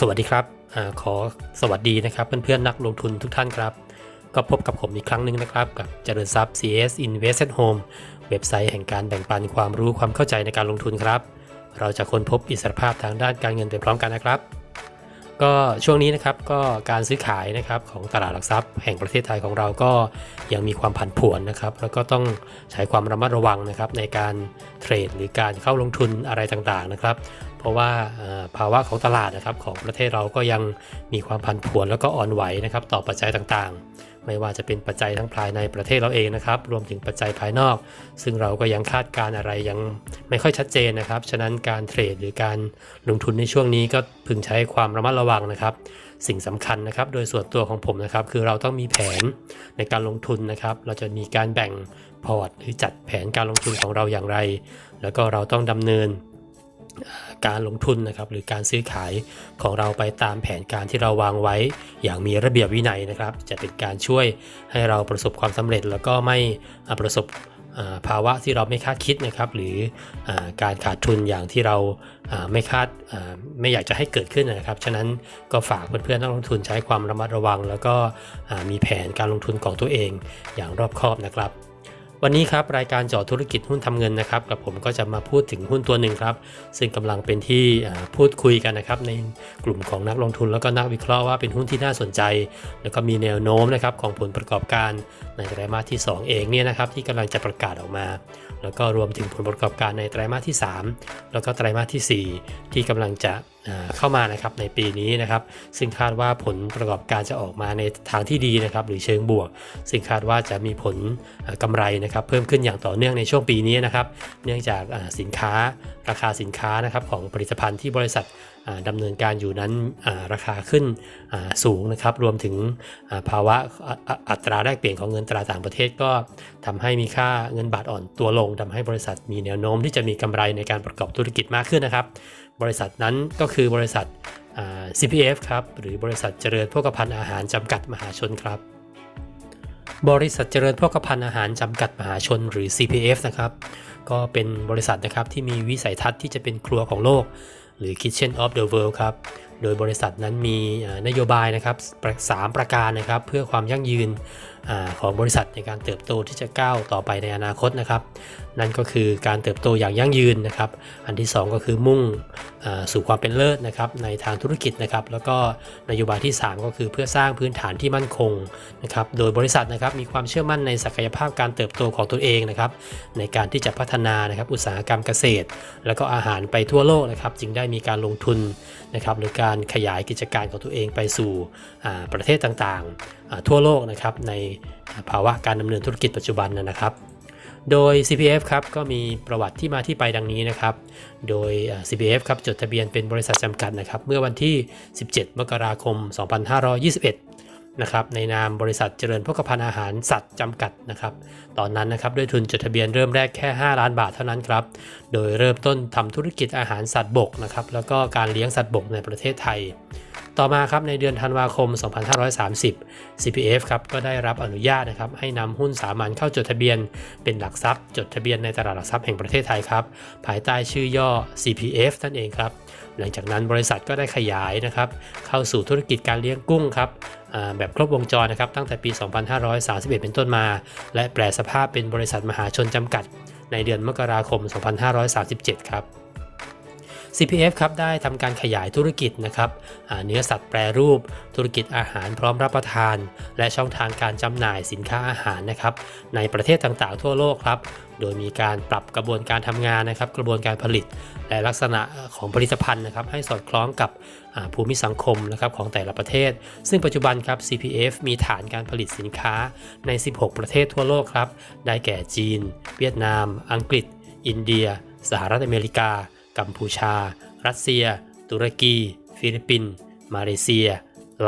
สวัสดีครับอขอสวัสดีนะครับเพื่อนๆนักลงทุนทุกท่านครับ ก็พบกับผมอีกครั้งหนึ่งนะครับกับเจริญทรัพย์ CS Invest at Home เว็บไซต์แห่งการแบ่งปันความรู้ความเข้าใจในการลงทุนครับ เราจะค้นพบอิสรภาพทางด้านการเงินไปพร้อมกันนะครับ ก็ช่วงนี้นะครับก็การซื้อขายนะครับของตลาดหลักทรัพย์ แห่งประเทศไทยของเราก็ยังมีความผันผวนนะครับ แล้วก็ต้องใช้ความระมัดระวังนะครับในการเทรดหรือการเข้าลงทุนอะไรต่างๆนะครับ เพราะว่าภาวะของตลาดนะครับของประเทศเราก็ยังมีความผันผวนแล้วก็อ่อนไหวนะครับต่อปัจจัยต่างๆ ไม่ว่าจะเป็นปัจจัยทั้งภายในประเทศเราเองนะครับ รวมถึงปัจจัยภายนอก ซึ่งเราก็ยังคาดการณ์อะไรยังไม่ค่อยชัดเจนนะครับ ฉะนั้นการเทรดหรือการลงทุนในช่วงนี้ก็พึงใช้ความระมัดระวังนะครับ สิ่งสำคัญนะครับ โดยส่วนตัวของผมนะครับ คือเราต้องมีแผนในการลงทุนนะครับ เราจะมีการแบ่งพอร์ตหรือจัดแผนการลงทุนของเราอย่างไร แล้วก็เราต้องดำเนิน การลงทุนนะครับหรือการซื้อขายของเราไปตามแผนการที่เราวางไว้ อย่างมีระเบียบวินัยนะครับ จะเป็นการช่วยให้เราประสบความสำเร็จแล้วก็ไม่ประสบภาวะที่เราไม่คาดคิดนะครับ หรืออการขาดทุนอย่างที่เราไม่คาดไม่อยากจะให้เกิดขึ้นนะครับ ฉะนั้นก็ฝากเพื่อนๆนักลงทุนใช้ความระมัดระวัง แล้วก็มีแผนการลงทุนของตัวเองอย่างรอบคอบนะครับ วันนี้ครับรายการจาะธุรกิจหุ้นทำเงินนะครับกับผมก็จะมาพูดถึงหุ้นตัวหนึ่งครับ ซึ่งกำลังเป็นที่พูดคุยกันนะครับในกลุ่มของนักลงทุนแล้วก็นักวิเคราะห์ว่าเป็นหุ้นที่น่าสนใจ แล้วก็มีแนวโน้มนะครับของผลประกอบการในไตรมาสที่ 2 เองเนี่ยนะครับที่กำลังจะประกาศออกมา แล้วก็รวมถึงผลประกอบการในไตรมาสที่ 3 แล้วก็ไตรมาสทีสี่4 ที่กำลังจะ เข้ามานะครับในปีนี้นะครับ ซึ่งคาดว่าผลประกอบการจะออกมาในทางที่ดีนะครับหรือเชิงบวก ซึ่งคาดว่าจะมีผลกำกำไรนะครับเพิ่มขึ้นอย่างต่อเนื่องในช่วงปีนี้นะครับ เนื่องจากสินค้าราคาสินค้านะครับของผลิตภัณฑ์ที่บริษัท ดำเนินการอยู่นั้นราคาขึ้นสูงนะครับรวมถึงภาวะอัตราแลกเปลี่ยนของเงินตราต่างประเทศก็ทำให้มีค่าเงินบาทอ่อนตัวลงทำให้บริษัทมีแนวโน้มที่จะมีกำไรในการประกอบธุรกิจมากขึ้นนะครับ บริษัทนั้นก็คือบริษัท CPF ครับหรือบริษัทเจริญโภคภัณฑ์อาหารจำกัดมหาชนครับ บริษัทเจริญโภคภัณฑ์อาหารจำกัดมหาชนหรือ CPF นะครับก็เป็นบริษัทนะครับที่มีวิสัยทัศน์ที่จะเป็นครัวของโลก หรือ Kitchen of the World ครับ โดยบริษัทนั้นมีนโยบายนะครับประสามประการนะครับ เพื่อความยั่งยืน ของบริษัทในการเติบโตที่จะก้าวต่อไปในอนาคตนะครับ นั่นก็คือการเติบโตอย่างยั่งยืนนะครับ อันที่ 2 ก็คือมุ่งสู่ความเป็นเลิศนะครับในทางธุรกิจนะครับ แล้วก็นโยบายที่ 3 ก็คือเพื่อสร้างพื้นฐานที่มั่นคงนะครับโดยบริษัทนะครับมีความเชื่อมั่นในศักยภาพการเติบโตของตัวเองนะครับ ในการที่จะพัฒนานะครับอุตสาหกรรมเกษตร แล้วก็อาหารไปทั่วโลกนะครับ จึงได้มีการลงทุนนะครับหรือการขยายกิจการของตัวเองไปสู่ประเทศต่างๆทั่วโลกนะครับในภาวะการดำเนินธุรกิจปัจจุบันนะครับ โดย CPF ครับก็มีประวัติที่มาที่ไปดังนี้นะครับ โดย CPF ครับจดทะเบียนเป็นบริษัทจำกัดนะครับเมื่อวันที่ 17 มกราคม 2521นะครับในนามบริษัทเจริญพกพันอาหารสัตว์จำกัดนะครับ ตอนนั้นนะครับด้วยทุนจดทะเบียนเริ่มแรกแค่ 5 ล้านบาทเท่านั้นครับ โดยเริ่มต้นทำธุรกิจอาหารสัตว์บกนะครับแล้วก็การเลี้ยงสัตว์บกในประเทศไทย ต่อมาครับในเดือนธันวาคม 2530 CPF ครับก็ได้รับอนุญาตนะครับให้นำหุ้นสามัญเข้าจดทะเบียน เป็นหลักทรัพย์ จดทะเบียนในตลาดหลักทรัพย์แห่งประเทศไทยครับภายใต้ชื่อย่อ CPF นั่นเองครับหลังจากนั้นบริษัทก็ได้ขยายนะครับเข้าสู่ธุรกิจการเลี้ยงกุ้งครับแบบครบวงจรนะครับตั้งแต่ปี 2531 เป็นต้นมา และแปลสภาพเป็นบริษัทมหาชนจำกัด ในเดือนมกราคม 2537 ครับ CPF ครับได้ทำการขยายธุรกิจนะครับเนื้อสัตว์แปรรูป ธุรกิจอาหารพร้อมรับประทาน และช่องทางการจำหน่ายสินค้าอาหารนะครับในประเทศต่างๆ ทั่วโลกครับโดยมีการปรับกระบวนการทำงานนะครับ กระบวนการผลิต และลักษณะของผลิตภัณฑ์นะครับ ให้สอดคล้องกับภูมิสังคมนะครับของแต่ละประเทศ ซึ่งปัจจุบันครับ CPF มีฐานการผลิตสินค้าใน 16 ประเทศทั่วโลกครับ ได้แก่จีน เวียดนาม อังกฤษ อินเดีย สหรัฐอเมริกา กัมพูชา รัสเซีย ตุรกี ฟิลิปปินส์มาเลเซีย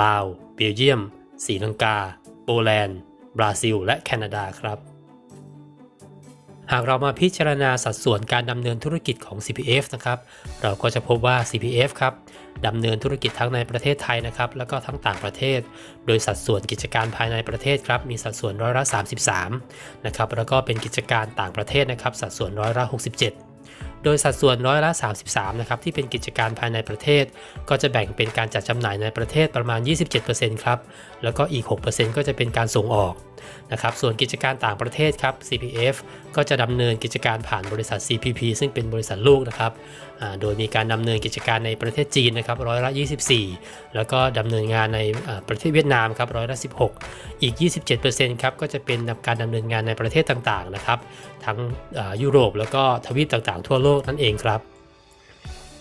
ลาว เบลเยียมศรีลังกา โปแลนด์ บราซิล และแคนาดาครับ หากเรามาพิจารณาสัดส่วนการดำเนินธุรกิจของ CPF นะครับ เราก็จะพบว่า CPF ครับดำเนินธุรกิจทั้งในประเทศไทยนะครับ แล้วก็ทั้งต่างประเทศ โดยสัดส่วนกิจการภายในประเทศครับ มีสัดส่วนร้อยละ33 นะครับ แล้วก็เป็นกิจการต่างประเทศนะครับ สัดส่วนร้อยละ67 โดยสัดส่วนร้อยละ 33 นะครับที่เป็นกิจการภายในประเทศ ก็จะแบ่งเป็นการจัดจำหน่ายในประเทศประมาณ 27%ครับ แล้วก็อีก 6%ก็จะเป็นการส่งออกนะครับ ส่วนกิจการต่างประเทศครับ CPF ก็จะดำเนินกิจการผ่านบริษัท CPP ซึ่งเป็นบริษัทลูกนะครับ โดยมีการดำเนินกิจการในประเทศจีนนะครับร้อยละ 24 แล้วก็ดำเนินงานในประเทศเวียดนามครับร้อยละ 16 อีก 27%ครับก็จะเป็นการดำเนินงานในประเทศต่างๆนะครับทั้งยุโรปแล้วก็ทวีปต่างๆ ทั่วโลกนั่นเองครับ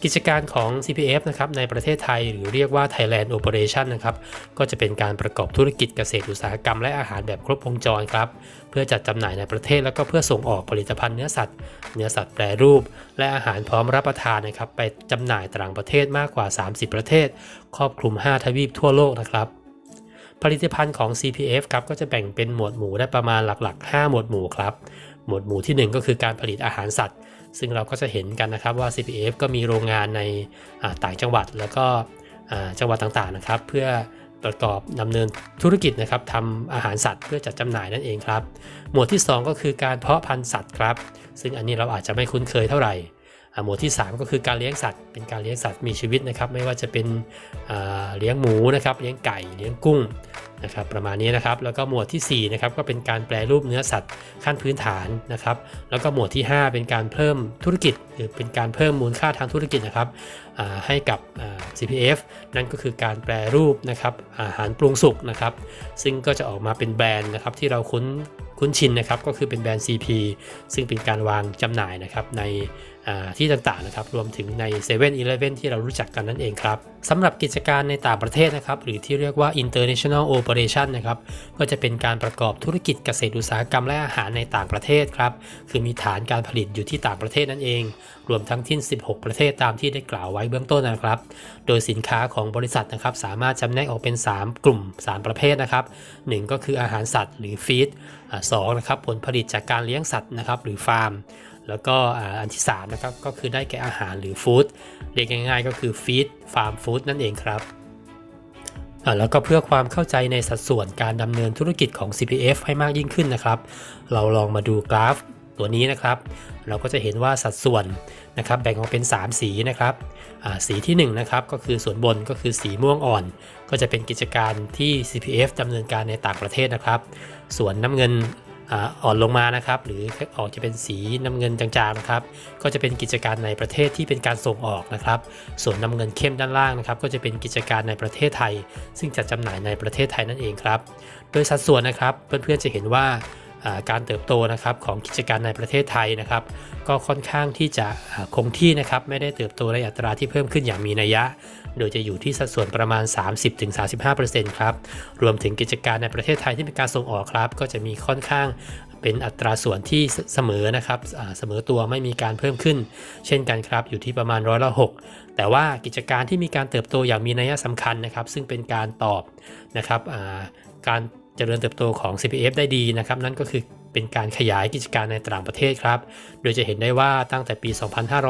กิจการของ CPF นะครับในประเทศไทยหรือเรียกว่า Thailand Operation นะครับก็จะเป็นการประกอบธุรกิจเกษตรอุตสาหกรรมและอาหารแบบครบวงจรครับเพื่อจัดจำหน่ายในประเทศแล้วก็เพื่อส่งออกผลิตภัณฑ์เนื้อสัตว์ เนื้อสัตว์แปรรูป และอาหารพร้อมรับประทานนะครับไปจำหน่ายต่างประเทศมากกว่า 30 ประเทศ ครอบคลุม 5 ทวีปทั่วโลกนะครับผลิตภัณฑ์ของ CPF ครับก็จะแบ่งเป็นหมวดหมู่ได้ประมาณหลักๆ 5 หมวดหมู่ครับหมวดหมู่ทีหนึ่1 ก็คือการผลิตอาหารสัตว์ ซึ่งเราก็จะเห็นกันนะครับว่า CPF ก็มีโรงงานในต่างจังหวัดแล้วก็จังหวัดต่างๆนะครับ เพื่อประกอบดำเนินธุรกิจนะครับทำอาหารสัตว์เพื่อจัดจำหน่ายนั่นเองครับ หมวดที่ 2 ก็คือการเพาะพันธุ์สัตว์ครับ ซึ่งอันนี้เราอาจจะไม่คุ้นเคยเท่าไหร่ หมวดที่ 3 ก็คือการเลี้ยงสัตว์ เป็นการเลี้ยงสัตว์มีชีวิตนะครับ ไม่ว่าจะเป็นเลี้ยงหมูนะครับเลี้ยงไก่เลี้ยงกุ้งนะครับประมาณนี้นะครับแล้วก็หมวดที่4นะครับก็เป็นการแปรรูปเนื้อสัตว์ขั้นพื้นฐานนะครับแล้วก็หมวดที่ 5 เป็นการเพิ่มธุรกิจ หรือเป็นการเพิ่มมูลค่าทางธุรกิจนะครับให้กับ CPF นั่นก็คือการแปรรูปนะครับอาหารปรุงสุกนะครับซึ่งก็จะออกมาเป็นแบรนด์นะครับที่เราคุ้นคุ้นชินนะครับก็คือเป็นแบรนด์ CP ซึ่งเป็นการวางจำหน่ายนะครับใน ที่ต่างๆนะครับรวมถึงใน7 e เ e ่ e อที่เรารู้จักกันนั่นเองครับสำหรับกิจการในต่างประเทศนะครับหรือที่เรียกว่า international operation นะครับก็จะเป็นการประกอบธุรกิจเกษตรอุตสาหกรรมและอาหารในต่างประเทศครับคือมีฐานการผลิตอยู่ที่ต่างประเทศนั่นเอง รวมทั้งที่ 16 ประเทศตามที่ได้กล่าวไว้เบื้องต้นนะครับ โดยสินค้าของบริษัทนะครับสามารถจำแนกออกเป็น 3 กลุ่ม 3 ประเภทนะครับ 1 ก็คืออาหารสัตว์หรือฟีดสองนะครับผลผลิตจากการเลี้ยงสัตว์นะครับหรือฟาร์ม แล้วก็อันที่3นะครับก็คือได้แก่อาหารหรือฟู้ดเรียกง่ายๆ ก็คือฟีดฟาร์มฟู้ดนั่นเองครับแล้วก็เพื่อความเข้าใจในสัดส่วนการดำเนินธุรกิจของ CPF ให้มากยิ่งขึ้นนะครับ เราลองมาดูกราฟตัวนี้นะครับ เราก็จะเห็นว่าสัดส่วนนะครับแบ่งออกเป็น 3 สีนะครับสีที่1นะครับก็คือส่วนบนก็คือสีม่วงอ่อน ก็จะเป็นกิจการที่ CPF ดำเนินการในต่างประเทศนะครับ ส่วนน้ำเงิน อ่อนลงมานะครับ หรือออกจะเป็นสีน้ำเงินจางๆนะครับ ก็จะเป็นกิจการในประเทศที่เป็นการส่งออกนะครับ ส่วนน้ำเงินเข้มด้านล่างนะครับ ก็จะเป็นกิจการในประเทศไทย ซึ่งจัดจำหน่ายในประเทศไทยนั่นเองครับ โดยสัดส่วนนะครับเพื่อนๆจะเห็นว่า การเติบโตนะครับของกิจการในประเทศไทยนะครับ ก็ค่อนข้างที่จะคงที่นะครับไม่ได้เติบโตในอัตราที่เพิ่มขึ้นอย่างมีนัยยะ โดยจะอยู่ที่สัดส่วนประมาณ 30-35%ครับรวมถึงกิจการในประเทศไทยที่เป็นการส่งออกครับ ก็จะมีค่อนข้างเป็นอัตราส่วนที่เสมอนะครับเสมอตัวไม่มีการเพิ่มขึ้น เช่นกันครับอยู่ที่ประมาณร้อยละหกแต่ว่ากิจการที่มีการเติบโตอย่างมีนัยสำคัญนะครับ ซึ่งเป็นการตอบนะครับการ เจริญเติบโตของ CPF ได้ดีนะครับ นั่นก็คือเป็นการขยายกิจการในต่างประเทศครับ โดยจะเห็นได้ว่าตั้งแต่ปี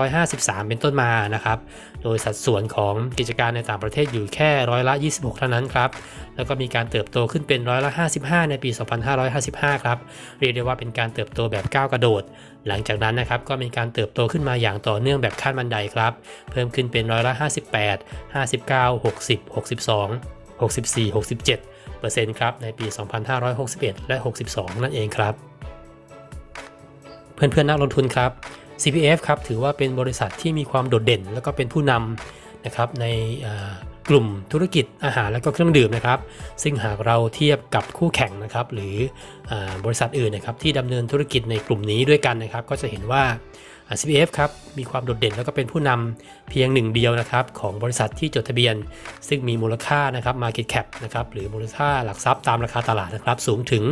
2553 เป็นต้นมานะครับ โดยสัดส่วนของกิจการในต่างประเทศอยู่แค่ร้อยละ 26 เท่านั้นครับ แล้วก็มีการเติบโตขึ้นเป็นร้อยละ 55 ในปี 2555 ครับ เรียกได้ว่าเป็นการเติบโตแบบก้าวกระโดด หลังจากนั้นนะครับก็มีการเติบโตขึ้นมาอย่างต่อเนื่องแบบขั้นบันไดครับ เพิ่มขึ้นเป็นร้อยละ 58 59 60 62 64 67 เปอร์เซ็นต์ครับในปี 2561 และ 62 นั่นเองครับ เพื่อนๆนักลงทุนครับ CPF ครับถือว่าเป็นบริษัทที่มีความโดดเด่น แล้วก็เป็นผู้นำนะครับในกลุ่มธุรกิจอาหารและก็เครื่องดื่มนะครับ ซึ่งหากเราเทียบกับคู่แข่งนะครับหรืออบริษัทอื่นนะครับที่ดำเนินธุรกิจในกลุ่มนี้ด้วยกันนะครับ ก็จะเห็นว่า อ่า CPF ครับมีความโดดเด่นแล้วก็เป็นผู้นำเพียงหนึ่งเดียวนะครับของบริษัทที่จดทะเบียน ซึ่งมีมูลค่านะครับ Market Cap นะครับหรือมูลค่าหลักทรัพย์ตามราคาตลาดนะครับสูงถึง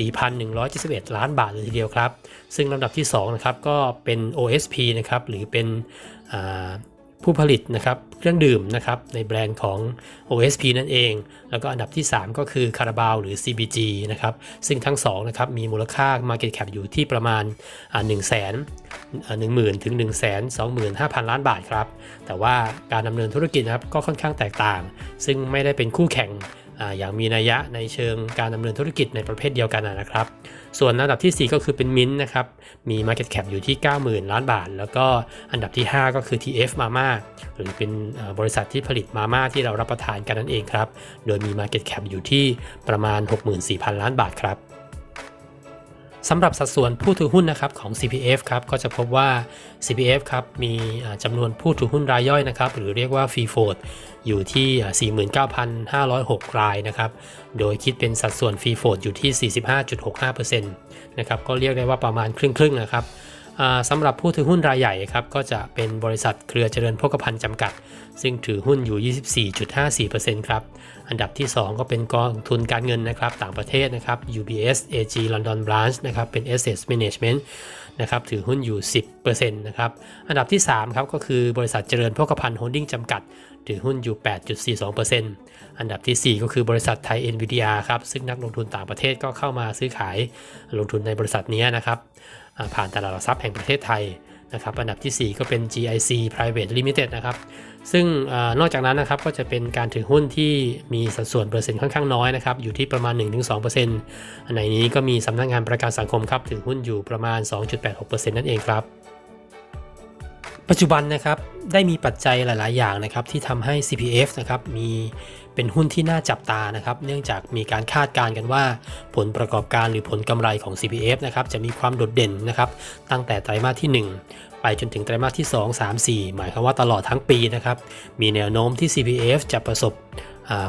284,171 ล้านบาทเลยทีเดียวครับ ซึ่งลำดับที่2นะครับก็เป็น OSP นะครับหรือเป็น ผู้ผลิตนะครับเครื่องดื่มนะครับในแบรนด์ของ OSP นั่นเอง แล้วก็อันดับที่ 3 ก็คือคาราบาวหรือ CBG นะครับซึ่งทั้ง2นะครับมีมูลค่า Market Cap อยู่ที่ประมาณ 1 0 0 0 0แสนหนึ่งหมื่นถึง1 2 5 0 0 0 ล้านบาทครับ แต่ว่าการดำเนินธุรกิจนะครับก็ค่อนข้างแตกต่าง ซึ่งไม่ได้เป็นคู่แข่งอาอย่างมีนัยยะในเชิงการดำเนินธุรกิจในประเภทเดียวกันนะครับ ส่วนอันดับทีสี่ 4 ก็คือเป็นมินนะครับมี Market Cap อยู่ที่ 90,000 ล้านบาท แล้วก็อันดับที่ 5 ก็คือ TF Mama หรือเป็นบริษัทที่ผลิตมาม่าที่เรารับประทานกันนั่นเองครับโดยมี Market Cap อยู่ที่ประมาณ 64,000 ล้านบาทครับ สำหรับสัดส่วนผู้ถือหุ้นนะครับของ CPF ครับก็จะพบว่า CPF ครับมีจำนวนผู้ถือหุ้นรายย่อยนะครับหรือเรียกว่า Free Float อยู่ที่ 49,506 รายนะครับโดยคิดเป็นสัดส่วน Free Float อยู่ที่ 45.65%นะครับก็เรียกได้ว่าประมาณครึ่งๆนะครับสำหรับผู้ถือหุ้นรายใหญ่ครับก็จะเป็นบริษัทเครือเจริญโภคภัณฑ์จำกัด ซึ่งถือหุ้นอยู่ 24.54%ครับ อันดับที่ 2 ก็เป็นกองทุนการเงินนะครับต่างประเทศนะครับ UBS AG London Branch นะครับเป็น Asset Management นะครับถือหุ้นอยู่ 10%นะครับอันดับที่3ครับก็คือบริษัทเจริญโภคภัณฑ์โฮลดิ้งจำกัด ถือหุ้นอยู่ 8.42%อันดับทีสี่4 ก็คือบริษัทไทย NVIDIA ครับซึ่งนักลงทุนต่างประเทศก็เข้ามาซื้อขายลงทุนในบริษัทนี้นะครับผ่านตลาดหลักทรัพย์แห่งประเทศไทย นะครับอันดับทีสี่ 4 ก็เป็น GIC Private Limited นะครับซึ่งอนอกจากนั้นนะครับก็จะเป็นการถือหุ้นที่มีสัดส่วนเปอร์เซ็นต์ค่อนข้างน้อยนะครับอยู่ที่ประมาณ 1-2%ในนี้ก็มีสำนักงานประกันสังคมครับถือหุ้นอยู่ประมาณ 2.86%นั่นเองครับปัจจุบันนะครับได้มีปัจจัยหลาย ๆ อย่างนะครับที่ทำให้ CPF นะครับมี เป็นหุ้นที่น่าจับตานะครับ เนื่องจากมีการคาดการณ์กันว่า ผลประกอบการหรือผลกำไรของ CPF นะครับจะมีความโดดเด่นนะครับตั้งแต่ไตรมาสที่ 1 ไปจนถึงไตรมาสที่ 2 3 4 หมายความว่าตลอดทั้งปีนะครับมีแนวโน้มที่ CPF จะประสบ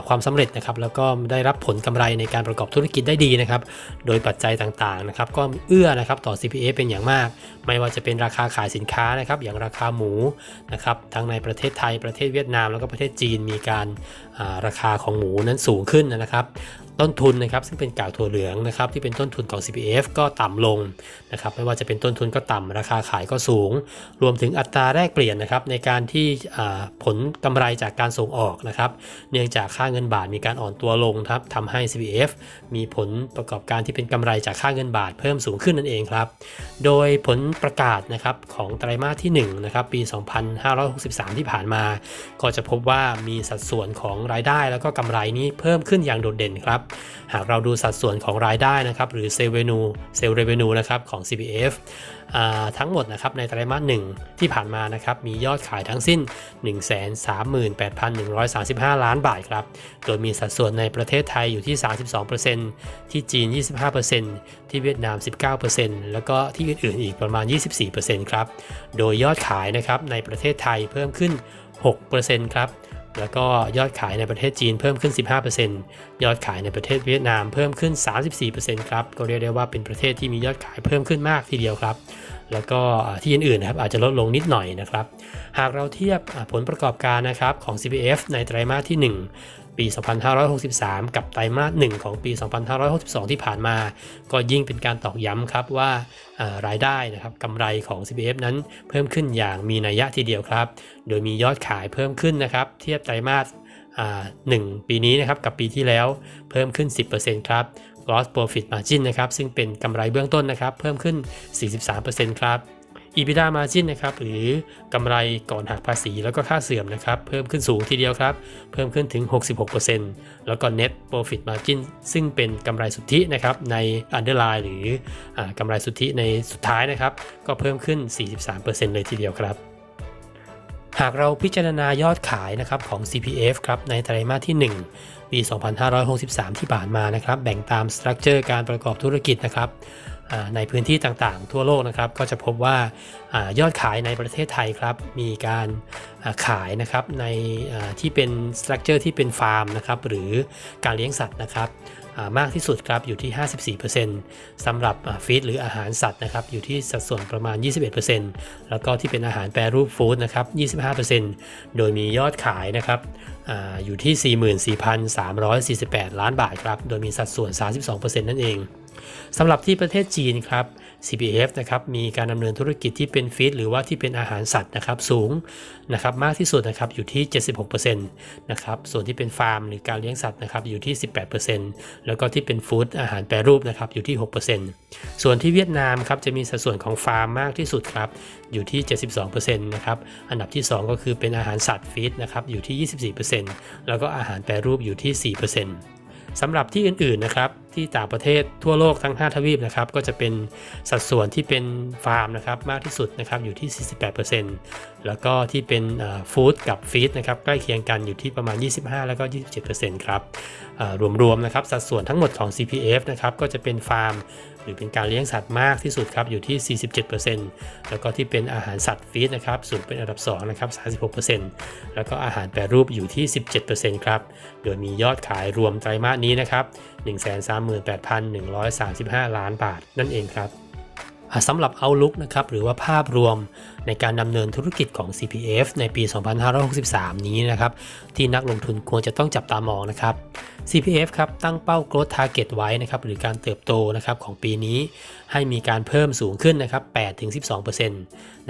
ความสำเร็จนะครับแล้วก็ได้รับผลกำไรในการประกอบธุรกิจได้ดีนะครับโดยปัจจัยต่างๆนะครับก็เอื้อนะครับต่อ CPF เป็นอย่างมาก ไม่ว่าจะเป็นราคาขายสินค้านะครับอย่างราคาหมูนะครับทั้งในประเทศไทยประเทศเวียดนาม แล้วก็ประเทศจีนมีการาราคาของหมูนั้นสูงขึ้นนะครับ ต้นทุนนะครับซึ่งเป็นกากถั่วเหลืองนะครับที่เป็นต้นทุนของ CPF ก็ต่ำลงนะครับไม่ว่าจะเป็นต้นทุนก็ต่ำราคาขายก็สูง รวมถึงอัตราแลกเปลี่ยนนะครับในการที่ผลกำไรจากการส่งออกนะครับเนื่องจากค่าเงินบาทมีการอ่อนตัวลงครับทำให้ CPF มีผลประกอบการที่เป็นกำไรจากค่าเงินบาทเพิ่มสูงขึ้นนั่นเองครับโดยผลประกาศนะครับของไตรมาสที่1นะครับปี 2563 ที่ผ่านมา ก็จะพบว่ามีสัดส่วนของรายได้แล้วก็กำไรนี้เพิ่มขึ้นอย่างโดดเด่นครับหากเราดูสัดส่วนของรายได้นะครับหรือเซลเวนูเซลเรเวนูนะครับของ CPF อทั้งหมดนะครับในไตรมาส1ที่ผ่านมานะครับมียอดขายทั้งสิ้น 138,135 ล้านบาทครับ โดยมีสัดส่วนในประเทศไทยอยู่ที่ 32%ที่จีน 25%ที่เวียดนาม 19%แล้วก็ที่อื่นๆอีกประมาณ 24%ครับ โดยยอดขายนะครับในประเทศไทยเพิ่มขึ้น 6%ครับ แล้วก็ยอดขายในประเทศจีนเพิ่มขึ้น 15%ยอดขายในประเทศเวียดนามเพิ่มขึ้น 34%ครับ ก็เรียกได้ว่าเป็นประเทศที่มียอดขายเพิ่มขึ้นมากทีเดียวครับ แล้วก็ที่อื่นๆนะครับอาจจะลดลงนิดหน่อยนะครับ หากเราเทียบผลประกอบการนะครับของ CPF ในไตรมาสที่ 1 ปี 2563 กับไตรมาส1ของปี 2562 ที่ผ่านมา ก็ยิ่งเป็นการตอกย้ำครับว่ารายได้นะครับกำไรของ CPF นั้นเพิ่มขึ้นอย่างมีนัยยะทีเดียวครับ โดยมียอดขายเพิ่มขึ้นนะครับเทียบไตรมาสอ่า1ปีนี้นะครับกับปีที่แล้วเพิ่มขึ้น 10%ครับ gross profit margin นะครับซึ่งเป็นกำไรเบื้องต้นนะครับเพิ่มขึ้น 43%ครับ EBITDA margin นะครับหรือกำไรก่อนหักภาษีแล้วก็ค่าเสื่อมนะครับเพิ่มขึ้นสูงทีเดียวครับ เพิ่มขึ้นถึง 66%แล้วก็ net profit margin ซึ่งเป็นกำไรสุทธินะครับใน underline หรืออากำไรสุทธิในสุดท้ายนะครับ ก็เพิ่มขึ้น 43%เลยทีเดียวครับหากเราพิจารณายอดขายนะครับของ CPF ครับในไตรมาสที่ 1 ปี 2563 ที่ผ่านมานะครับ แบ่งตามสตรัคเจอร์การประกอบธุรกิจนะครับ ในพื้นที่ต่างๆ ทั่วโลกนะครับ ก็จะพบว่าอยอดขายในประเทศไทยครับ มีการขายนะครับในที่เป็นสตรัคเจอร์ที่เป็นฟาร์มนะครับหรือการเลี้ยงสัตว์นะครับมากที่สุดครับอยู่ที่ 54%สำหรับฟีดหรืออาหารสัตว์นะครับอยู่ที่สัดส่วนประมาณ 21%แล้วก็ที่เป็นอาหารแปรรูปฟู้ดนะครับ 25%โดยมียอดขายนะครับออยู่ที่ 44,348 ล้านบาทครับ โดยมีสัดส่วน 32%นั่นเอง สำหรับที่ประเทศจีนครับ CPF นะครับมีการดำเนินธุรกิจที่เป็นฟีดหรือว่าที่เป็นอาหารสัตว์นะครับสูงนะครับมากที่สุดนะครับอยู่ที่ 76%นะครับส่วนที่เป็นฟาร์มหรือการเลี้ยงสัตว์นะครับอยู่ที่ 18%แล้วก็ที่เป็นฟู้ดอาหารแปรรูปนะครับอยู่ที่ 6%ส่วนที่เวียดนามครับจะมีสัดส่วนของฟาร์มมากที่สุดครับอยู่ที่ 72%นะครับอันดับที่ 2 ก็คือเป็นอาหารสัตว์ฟีดนะครับอยู่ที่ 24%แล้วก็อาหารแปรรูปอยู่ที่ 4%สำหรับที่อื่นๆนะครับ ที่ต่างประเทศทั่วโลกทั้ง 5 ทวีปนะครับก็จะเป็นสัดส่วนที่เป็นฟาร์มนะครับมากที่สุดนะครับอยู่ที่ 48%แล้วก็ที่เป็นฟู้ดกับฟีดนะครับใกล้เคียงกันอยู่ที่ประมาณ 25 แล้วก็ 27%ครับรวมๆนะครับสัดส่วนทั้งหมดของ CPF นะครับก็จะเป็นฟาร์ม รือเป็นการเลี้ยงสัตว์มากที่สุดครับอยู่ที่ 47%แล้วก็ที่เป็นอาหารสัตว์ฟีดนะครับสูงเป็นอันดับ2นะครับ36%แล้วก็อาหารแปรรูปอยู่ที่ 17%ครับโดยมียอดขายรวมไตรมาสนี้นะครับ138,135 ล้านบาทนั่นเองครับสำหรับ Outlook นะครับหรือว่าภาพรวมในการดำเนินธุรกิจของ CPF ในปี 2563 นี้นะครับที่นักลงทุนควรจะต้องจับตามองนะครับ CPF ครับตั้งเป้า growth target ไว้นะครับหรือการเติบโตนะครับของปีนี้ ให้มีการเพิ่มสูงขึ้นนะครับ8-12%น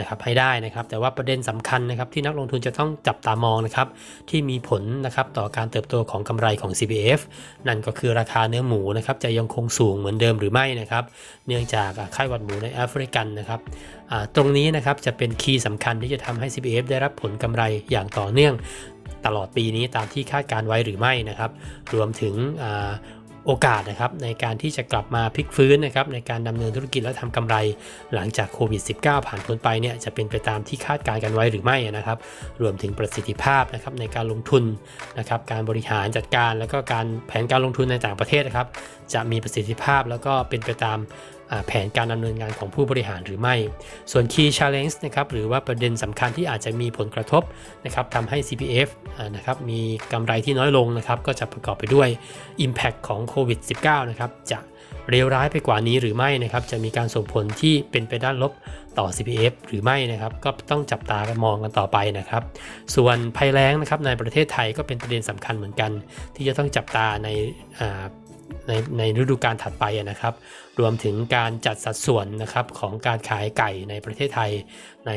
ะครับให้ได้นะครับ แต่ว่าประเด็นสำคัญนะครับที่นักลงทุนจะต้องจับตามองนะครับที่มีผลนะครับต่อการเติบโตของกำไรของ CPF นั่นก็คือราคาเนื้อหมูนะครับจะยังคงสูงเหมือนเดิมหรือไม่นะครับเนื่องจากไข้หวัดหมูในแอฟริกันนะครับตรงนี้นะครับจะเป็นคีย์สำคัญที่จะทำให้ CPF ได้รับผลกำไรอย่างต่อเนื่อง ตลอดปีนี้ตามที่คาดการไว้หรือไม่นะครับ รวมถึงโอกาสนะครับในการที่จะกลับมาพลิกฟื้นนะครับในการดำเนินธุรกิจและทำกำไร หลังจากโควิด -19 ผ่านพ้นไปเนี่ยจะเป็นไปตามที่คาดการณ์กันไว้หรือไม่นะครับ รวมถึงประสิทธิภาพนะครับในการลงทุนนะครับการบริหารจัดการ แล้วก็การแผนการลงทุนในต่างประเทศนะครับจะมีประสิทธิภาพแล้วก็เป็นไปตาม แผนการดำเนินงานของผู้บริหารหรือไม่ ส่วน Key Challenge นะครับหรือว่าประเด็นสำคัญที่อาจจะมีผลกระทบนะครับทำให้ CPF นะครับมีกำไรที่น้อยลงนะครับก็จะประกอบไปด้วย Impact ของโควิด -19 นะครับจะเลวร้ายไปกว่านี้หรือไม่นะครับจะมีการส่งผลที่เป็นไปด้านลบต่อ CPF หรือไม่นะครับก็ต้องจับตากันมองกันต่อไปนะครับ ส่วนภัยแล้งนะครับในประเทศไทยก็เป็นประเด็นสำคัญเหมือนกัน ที่จะต้องจับตาใน ในในฤดูกาลถัดไปนะครับ รวมถึงการจัดสัดส่วนนะครับของการขายไก่ในประเทศไทยใน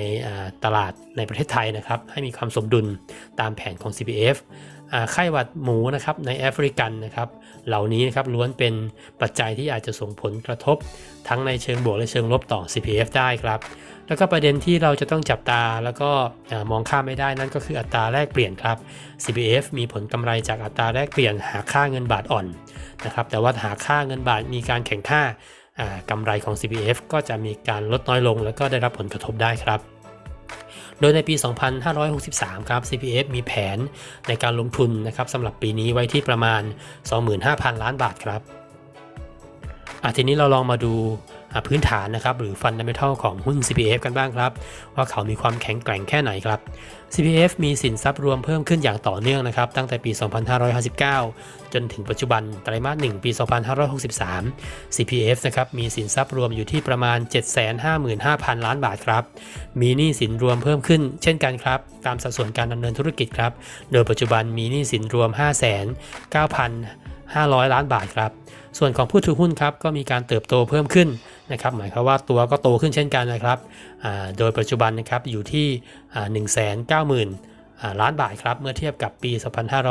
ตลาดในประเทศไทยนะครับ ให้มีความสมดุลตามแผนของ CPF ไข้หวัดหมูนะครับในแอฟริกันนะครับ เหล่านี้นะครับล้วนเป็นปัจจัยที่อาจจะส่งผลกระทบ ทั้งในเชิงบวกและเชิงลบต่อ CPF ได้ครับ แล้วก็ประเด็นที่เราจะต้องจับตาแล้วก็อมองข้ามไม่ได้นั่นก็คืออัตราแลกเปลี่ยนครับ CPF มีผลกำไรจากอัตราแลกเปลี่ยนหาค่าเงินบาทอ่อนนะครับ แต่ว่าหาค่าเงินบาทมีการแข่งค่าอ่ากำไรของ CPF ก็จะมีการลดน้อยลง แล้วก็ได้รับผลกระทบได้ครับ โดยในปี 2563 ครับ CPF มีแผนในการลงทุนนะครับสำหรับปีนี้ไว้ที่ประมาณ 25,000 ล้านบาทครับอะทีนี้เราลองมาดูพื้นฐานนะครับหรือฟันดัมเบทัลของหุ้น CPF กันบ้างครับ ว่าเขามีความแข็งแกร่งแค่ไหนครับ CPF มีสินทรัพย์รวมเพิ่มขึ้นอย่างต่อเนื่องนะครับตั้งแต่ปี 2559 จนถึงปัจจุบันไตรมาส 1 ปี 2563 CPF นะครับมีสินทรัพย์รวมอยู่ที่ประมาณ 755,000 ล้านบาทครับ มีหนี้สินรวมเพิ่มขึ้น เช่นกันครับ ตามสัดส่วนการดำเนินธุรกิจครับ โดยปัจจุบันมีหนี้สินรวม 5,9,500 ล้านบาทครับ ส่วนของผู้ถือหุ้นครับก็มีการเติบโตเพิ่มขึ้น นะครับหมายความว่าตัวก็โตขึ้นเช่นกันนะครับโดยปัจจุบันนะครับอยู่ที่ 190,000ล้านบาทครับเมื่อเทียบกับปี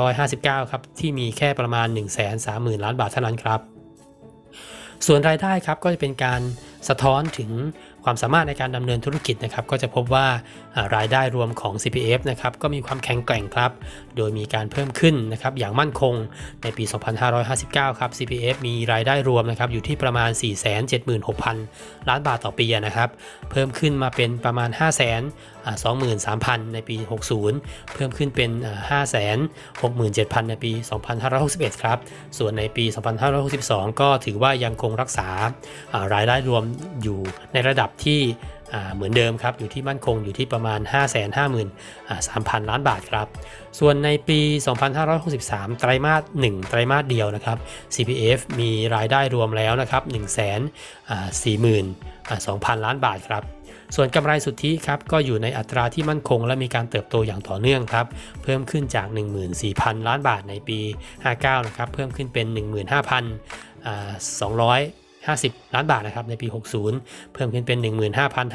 2559 ครับที่มีแค่ประมาณ 130,000 ล้านบาทเท่านั้นครับ ส่วนรายได้ครับก็จะเป็นการสะท้อนถึงความสามารถในการดำเนินธุรกิจนะครับ ก็จะพบว่า รายได้รวมของ CPF นะครับก็มีความแข็งแกร่งครับ โดยมีการเพิ่มขึ้นนะครับอย่างมั่นคงในปี 2559 ครับ CPF มีรายได้รวมนะครับอยู่ที่ประมาณ 476,000 ล้านบาทต่อปีนะครับเพิ่มขึ้นมาเป็นประมาณ 5 0 0 0 0 23,000 ในปี 60 เพิ่มขึ้นเป็น 5 6 7 0 0 0 ในปี 2561 ครับ ส่วนในปี 2562 ก็ถือว่ายังคงรักษารายได้รวมอยู่ในระดับที่ เหมือนเดิมครับอยู่ที่มั่นคงอยู่ที่ประมาณ 5 5 3 0 0 0 ล้านบาทครับ ส่วนในปี 2563 ไตรมาส 1 ไตรมาสเดียวนะครับ CPF มีรายได้รวมแล้วนะครับ1 4 2 0 0 0 ล้านบาทครับส่วนกำไรสุทธิครับก็อยู่ในอัตราที่มั่นคง และมีการเติบโตอย่างต่อเนื่องครับ เพิ่มขึ้นจาก 14,000 ล้านบาทในปี 59 นะครับ เพิ่มขึ้นเป็น 15,200 50 ล้านบาทนะครับในปี 60 เพิ่มขึ้นเป็น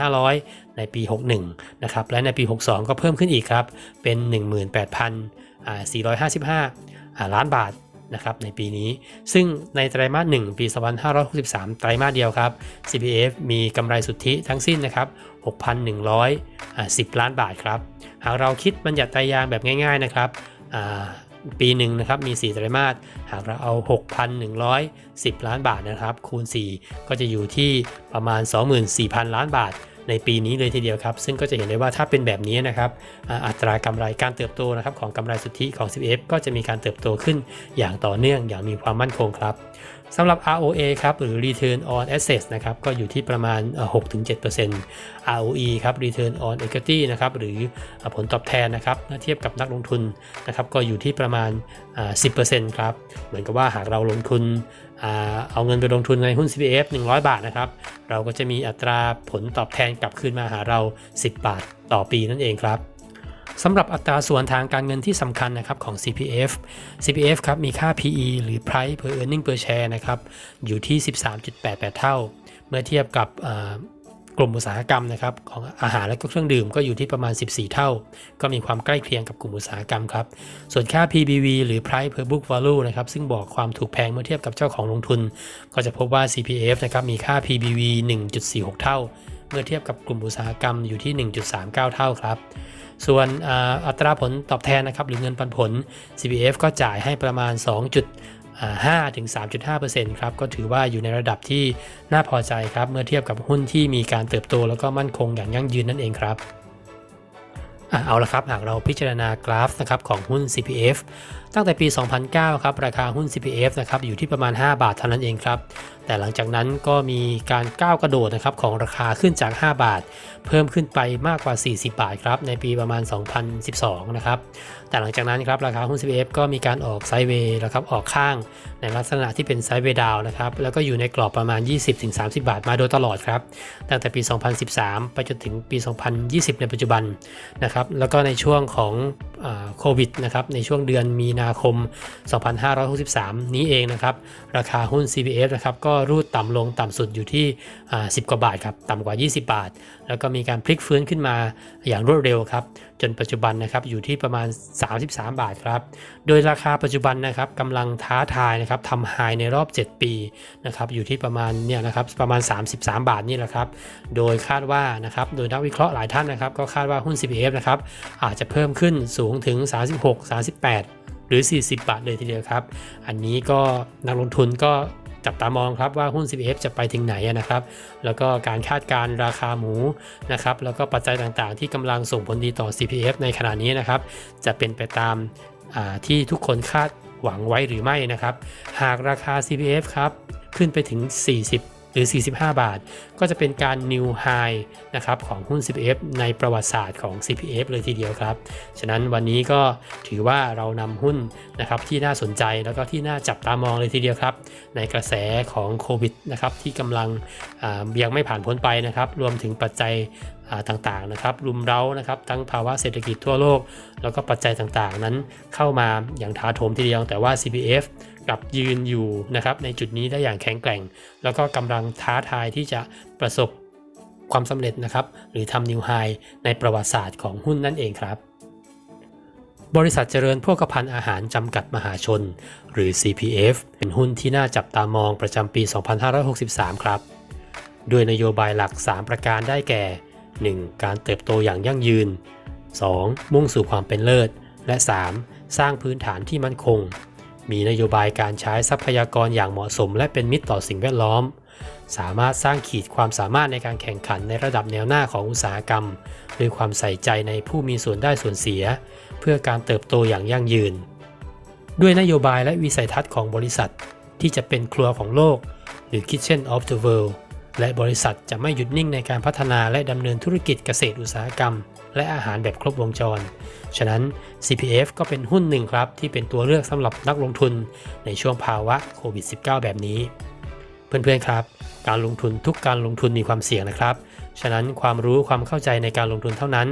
15,500 ในปี 61 นะครับและในปี 62 ก็เพิ่มขึ้นอีกครับเป็น 18,455 ล้านบาทนะครับในปีนี้ ซึ่งในไตรมาส 1 ปี 2563 ไตรมาสเดียวครับ CPF มีกำไรสุทธิทั้งสิ้นนะครับ 6,110 ล้านบาทครับ หากเราคิดบัญญัติตรยางแบบง่าย ๆ นะครับ ปีหนึ่งนะครับมี 4 ไตรมาสหากเราเอา 6,110 ล้านบาทนะครับคูณ 4 ก็จะอยู่ที่ประมาณ 24,000 ล้านบาทในปีนี้เลยทีเดียวครับ ซึ่งก็จะเห็นได้ว่าถ้าเป็นแบบนี้นะครับอัตรากำไรการเติบโตนะครับของกำไรสุทธิของ CPF ก็จะมีการเติบโตขึ้นอย่างต่อเนื่องอย่างมีความมั่นคงครับ สำหรับ ROA ครับหรือ Return on Assets นะครับก็อยู่ที่ประมาณเอ่อ6-7% ROE ครับ Return on Equity นะครับหรือผลตอบแทนนะครับเมื่อเทียบกับนักลงทุนนะครับก็อยู่ที่ประมาณอ่า10%ครับเหมือนกับว่าหากเราลงทุนเอาเงินไปลงทุนในหุ้น CPF 100 บาทนะครับเราก็จะมีอัตราผลตอบแทนกลับคืนมาหาเรา 10 บาทต่อปีนั่นเองครับ สำหรับอัตราส่วนทางการเงินที่สำคัญนะครับของ CPF CPF ครับมีค่า PE หรือ Price per earning per share นะครับอยู่ที่ 13.88 เท่า เมื่อเทียบกับกลุ่มอุตสาหกรรมนะครับของอาหารและก็เครื่องดื่มก็อยู่ที่ประมาณ 14 เท่า ก็มีความใกล้เคียงกับกลุ่มอุตสาหกรรมครับ ส่วนค่า PBV หรือ Price per book value นะครับซึ่งบอกความถูกแพงเมื่อเทียบกับเจ้าของลงทุน ก็จะพบว่า CPF นะครับมีค่า PBV 1.46 เท่า เมื่อเทียบกับกลุ่มอุตสาหกรรมอยู่ที่ 1.39 เท่าครับ ส่วนอัตราผลตอบแทนนะครับหรือเงินปันผล CPF ก็จ่ายให้ประมาณ 2.5ถึง3.5%ครับก็ถือว่าอยู่ในระดับที่น่าพอใจครับเมื่อเทียบกับหุ้นที่มีการเติบโตแล้วก็มั่นคงอย่างยั่งยืนนั่นเองครับ เอาละครับหากเราพิจารณากราฟนะครับของหุ้น CPF ตั้งแต่ปี 2009 ครับราคาหุ้น CPF นะครับอยู่ที่ประมาณ 5 บาทเท่านั้นเองครับ แต่หลังจากนั้นก็มีการก้าวกระโดดนะครับของราคาขึ้นจาก 5 บาท เพิ่มขึ้นไปมากกว่า 40 บาทครับในปีประมาณ 2012 นะครับ แต่หลังจากนั้นครับราคาหุ้น CPF ก็มีการออกไซด์เวย์นะครับออกข้างในลักษณะที่เป็นไซด์เวย์ดาวนะครับแล้วก็อยู่ในกรอบประมาณ 20-30 บาทมาโดยตลอดครับตั้งแต่ปี 2013 ไปจนถึงปี 2020 ในปัจจุบันนะครับแล้วก็ในช่วงของ โควิดนะครับในช่วงเดือนมีนาคม 2563 นี้เองนะครับ ราคาหุ้น CPF นะครับก็รูดต่ำลงต่ำสุดอยู่ที่ 10 กว่าบาทครับต่ำกว่า 20 บาท แล้วก็มีการพลิกฟื้นขึ้นมาอย่างรวดเร็วครับจนปัจจุบันนะครับอยู่ที่ประมาณ 33 บาทครับโดยราคาปัจจุบันนะครับกำลังท้าทายนะครับทำไฮในรอบ 7 ปีนะครับอยู่ที่ประมาณเนี่ยนะครับประมาณ 33 บาทนี่แหละครับโดยคาดว่านะครับโดยนักวิเคราะห์หลายท่านนะครับก็คาดว่าหุ้น CPF นะครับอาจจะเพิ่มขึ้นสูงถึง 36 38 หรือ 40 บาทเลยทีเดียวครับ อันนี้ก็นักลงทุนก็จับตามองครับว่าหุ้น CPF จะไปถึงไหนนะครับ แล้วก็การคาดการ์ราคาหมูนะครับ แล้วก็ปัจจัยต่างๆ ที่กำลังส่งผลดีต่อ CPF ในขณะนี้นะครับ จะเป็นไปตามาที่ทุกคนคาดหวังไว้หรือไม่นะครับ หากราคา CPF ครับ ขึ้นไปถึง 40 หรือ 45 บาท ก็จะเป็นการ new high นะครับของหุ้น CPF ในประวัติศาสตร์ของ CPF เลยทีเดียวครับ ฉะนั้นวันนี้ก็ถือว่าเรานำหุ้นนะครับที่น่าสนใจแล้วก็ที่น่าจับตามองเลยทีเดียวครับ ในกระแสของโควิดนะครับที่กำลังยังไม่ผ่านพ้นไปนะครับ รวมถึงปัจจัยต่างๆนะครับรุมเร้านะครับทั้งภาวะเศรษฐกิจทั่วโลก แล้วก็ปัจจัยต่างๆ นั้นเข้ามาอย่างท้าโถมทีเดียวแต่ว่า CPF กลับยืนอยู่นะครับในจุดนี้ได้อย่างแข็งแกร่ง แล้วก็กำลังท้าทายที่จะประสบความสำเร็จนะครับ หรือทำนิวไฮในประวัติศาสตร์ของหุ้นนั่นเองครับ บริษัทเจริญโภคภัณฑ์อาหารจำกัดมหาชน หรือ CPF เป็นหุ้นที่น่าจับตามองประจำปี 2563 ครับ ด้วยนโยบายหลัก 3 ประการได้แก่ 1. การเติบโตอย่างยั่งยืน 2. มุ่งสู่ความเป็นเลิศ และ 3. สร้างพื้นฐานที่มั่นคง มีนโยบายการใช้ทรัพยากรอย่างเหมาะสม และเป็นมิตรต่อสิ่งแวดล้อม สามารถสร้างขีดความสามารถในการแข่งขันในระดับแนวหน้าของอุตสาหกรรมด้วยความใส่ใจในผู้มีส่วนได้ส่วนเสีย เพื่อการเติบโตอย่างยั่งยืน ด้วยนโยบายและวิสัยทัศน์ของบริษัท ที่จะเป็นครัวของโลก หรือ Kitchen of the World และบริษัทจะไม่หยุดนิ่งในการพัฒนาและดำเนินธุรกิจเกษตรอุตสาหกรรม และอาหารแบบครบวงจร ฉะนั้น CPF ก็เป็นหุ้นหนึ่งครับ ที่เป็นตัวเลือกสำหรับนักลงทุนในช่วงภาวะโควิด -19 แบบนี้ เพื่อนๆครับ การลงทุนทุกการลงทุนมีความเสี่ยงนะครับ ฉะนั้นความรู้ความเข้าใจในการลงทุนเท่านั้น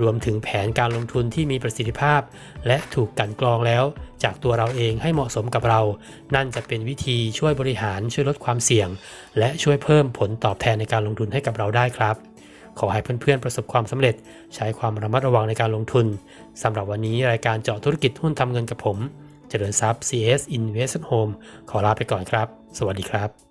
รวมถึงแผนการลงทุนที่มีประสิทธิภาพ และถูกกันกรองแล้ว จากตัวเราเองให้เหมาะสมกับเรา นั่นจะเป็นวิธีช่วยบริหารช่วยลดความเสี่ยง และช่วยเพิ่มผลตอบแทนในการลงทุนให้กับเราได้ครับ ขอให้เพื่อนๆประสบความสำเร็จ ใช้ความระมัดระวังในการลงทุนสำหรับวันนี้รายการเจาะธุรกิจหุ้นทำเงินกับผม เจริญทรัพย์ CS Investment Home ขอลาไปก่อนครับ สวัสดีครับ